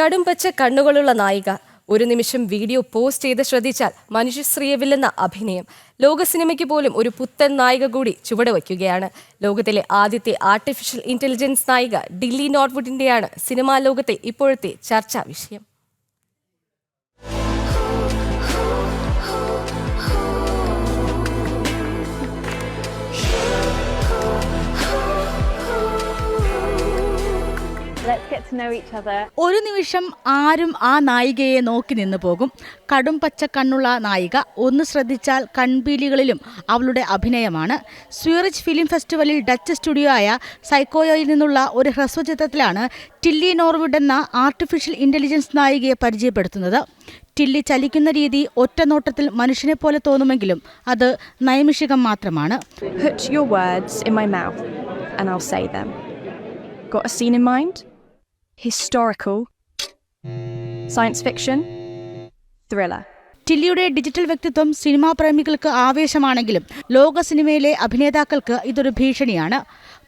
കടുംപച്ച കണ്ണുകളുള്ള നായിക. ഒരു നിമിഷം വീഡിയോ പോസ്റ്റ് ചെയ്ത് ശ്രദ്ധിച്ചാൽ മനുഷ്യശ്രീയവില്ലെന്ന അഭിനയം. ലോക സിനിമയ്ക്ക് പോലും ഒരു പുത്തൻ നായിക കൂടി ചുവട് വയ്ക്കുകയാണ്. ലോകത്തിലെ ആദ്യത്തെ ആർട്ടിഫിഷ്യൽ ഇന്റലിജൻസ് നായിക ഡില്ലി നോട്ട്വുഡിന്റെയാണ് സിനിമാ ലോകത്തെ ഇപ്പോഴത്തെ ചർച്ചാ വിഷയം. ഒരു നിമിഷം ആരും ആ നായികയെ നോക്കി നിന്നു പോകും. കടും പച്ച കണ്ണുള്ള നായിക ഒന്ന് ശ്രദ്ധിച്ചാൽ കൺപീലികളിലും അവളുടെ അഭിനയമാണ്. സ്വീറിച്ച് ഫിലിം ഫെസ്റ്റിവലിൽ ഡച്ച് സ്റ്റുഡിയോ ആയ സൈക്കോയോയിൽ നിന്നുള്ള ഒരു ഹ്രസ്വചിത്രത്തിലാണ് ടില്ലി നോർവുഡ് എന്ന ആർട്ടിഫിഷ്യൽ ഇന്റലിജൻസ് നായികയെ പരിചയപ്പെടുത്തുന്നത്. ടില്ലി ചലിക്കുന്ന രീതി ഒറ്റ നോട്ടത്തിൽ മനുഷ്യനെ പോലെ തോന്നുമെങ്കിലും അത് നൈമിഷികം മാത്രമാണ്. Put your words in my mouth and I'll say them. Got a scene in mind? Historical. Science fiction? Thriller. ടില്ലിയുടെ ഡിജിറ്റൽ വ്യക്തിത്വം സിനിമാ പ്രേമികൾക്ക് ആവേശമാണെങ്കിലും ലോക സിനിമയിലെ അഭിനേതാക്കൾക്ക് ഇതൊരു ഭീഷണിയാണ്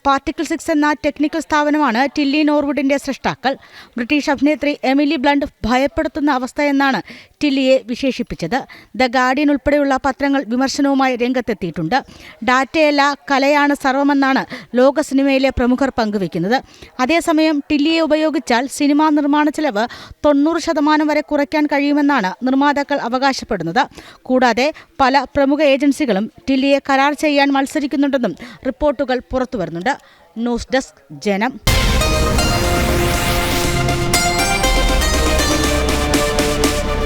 പാർട്ടിക്കിൾ സിക്സ് എന്ന ടെക്നിക്കൽ സ്ഥാപനമാണ് ടില്ലി നോർവുഡിന്റെ സൃഷ്ടാക്കൾ ബ്രിട്ടീഷ് അഭിനേത്രി എമിലി ബ്ലണ്ട് ഭയപ്പെടുത്തുന്ന അവസ്ഥ എന്നാണ് ടില്ലിയെ വിശേഷിപ്പിച്ചത് ദ ഗാർഡിയൻ ഉൾപ്പെടെയുള്ള പത്രങ്ങൾ വിമർശനവുമായി രംഗത്തെത്തിയിട്ടുണ്ട് ഡാറ്റയല്ല കലയാണ് സർവമെന്നാണ് ലോക സിനിമയിലെ പ്രമുഖർ പങ്കുവയ്ക്കുന്നത്. അതേസമയം ടില്ലിയെ ഉപയോഗിച്ചാൽ സിനിമാ നിർമ്മാണ ചെലവ് തൊണ്ണൂറ് ശതമാനം വരെ കുറയ്ക്കാൻ കഴിയുമെന്നാണ് നിർമ്മാതാക്കൾ അവകാശപ്പെടുന്നത്. കൂടാതെ പല പ്രമുഖ ഏജൻസികളും ടില്ലിയെ കരാർ ചെയ്യാൻ മത്സരിക്കുന്നുണ്ടെന്നും റിപ്പോർട്ടുകൾ പുറത്തുവരുന്നുണ്ട്. ന്യൂസ് ഡെസ്ക് ജനം.